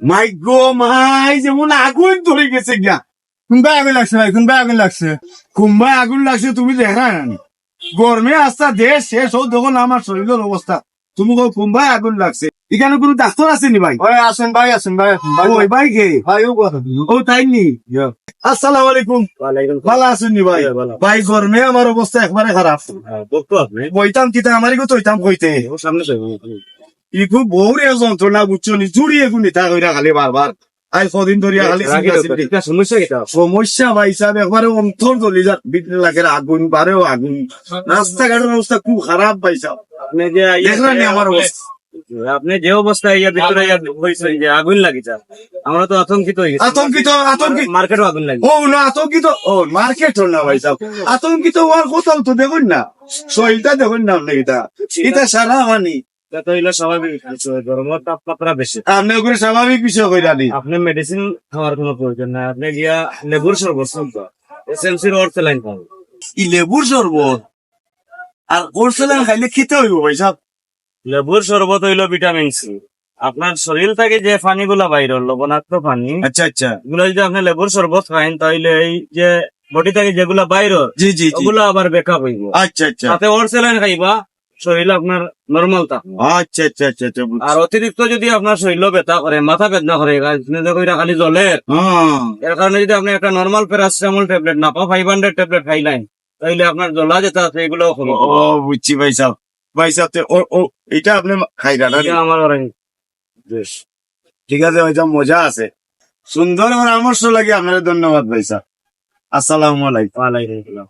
মাই গো মাই যেমন আগুন ধরে গেছে কোনবা আগুন লাগছে ভাই কোনবা আগুন লাগছে? আগুন লাগছে তুমি দেখা না গরমে আস্তা দেশ শেষ হোক তখন আমার শরীরের অবস্থা। তুমি কো আগুন লাগছে? এখানে কোনো ডাক্তার আসেনি ভাই? ভাই আসেন ভাই আসেন ভাই। ওই ভাই কে? ভাই ও কথা ও তাই নি? আসসালামু আলাইকুম। ভালো আছেন নি ভাই? ভাই গরমে আমার অবস্থা একবারে খারাপ। বইতাম কিতা আমারই গো তৈতাম কইতে। ই খুব বউরে যন্ত্রণা বুঝছ নি জুড়িয়ে গুনি তা কইরা খালি বারবার আই কদিন ধরিয়া খালি। সমস্যা কিটা সমস্যা ভাই সাহেব একবারে অন্তর দলি যা বিদ্যুৎ লাগে আগুন বারেও আগুন। রাস্তাঘাটের অবস্থা খুব খারাপ ভাই সাহেব আপনি যে দেখলেন নি আমার অবস্থা আপনি যে অবস্থায় ইয়া ভিতরে ইয়া হয়েছেন যে আগুন লাগিছে আমরা তো আতঙ্কিত হয়ে গেছি। আতঙ্কিত আতঙ্কিত মার্কেটও আগুন লাগে ও না আতঙ্কিত ও মার্কেট না ভাই সাহেব আতঙ্কিত হওয়ার কোথাও তো দেখুন না। শরীরটা দেখুন না আপনি এটা এটা সারা মানি। স্বাভাবিক বিষয় গরমের তাপমাত্রা বেশি। আপনি ওগুলো স্বাভাবিক বিষয় কইরা নি। আপনি মেডিসিন খাওয়ার কোনো প্রয়োজন নাই আপনি গিয়া লেবুর শরবত এসএমসির অর্থ লাইন ই লেবুর শরবত? আর কোর্সেলেন খাইলে খেতে হইব ভাই সাহেব। লেবুর শরবত হইল ভিটামিন সি আপনার শরীর থেকে যে পানি গুলা বাইর লবণাক্ত পানি আচ্ছা আচ্ছা। এগুলো যদি আপনি লেবুর শরবত খাইন তাহলে এই যে বডি থেকে যেগুলা বাইর জি জি ওগুলো আবার বেকআপ হইব। আচ্ছা আচ্ছা। অর্সেলাইন খাইবা শরীর আপনার নর্মাল থাকবে আচ্ছা আচ্ছা আচ্ছা আচ্ছা আর অতিরিক্ত যদি আপনার শরীর ব্যথা করে মাথা বেদনা করে খালি হ্যাঁ। এর কারণে যদি আপনি একটা নর্মাল প্যারাসিটামল ট্যাবলেট না পাও ফাইভ হান্ড্রেড ট্যাবলেট খাইলেন তাইলে আপনার জ্বলা যেটা আছে এগুলো ও বুঝছি ভাই সাহেব। ভাই সাহেব ও ও এটা আপনি খাইরা না আমার ঠিক আছে ভাই সাহেব মজা আছে। সুন্দর পরামর্শ লাগে আপনার ধন্যবাদ ভাই সাহেব। আসসালামু আলাইকুম। ওয়ালাইকুম আসসালাম।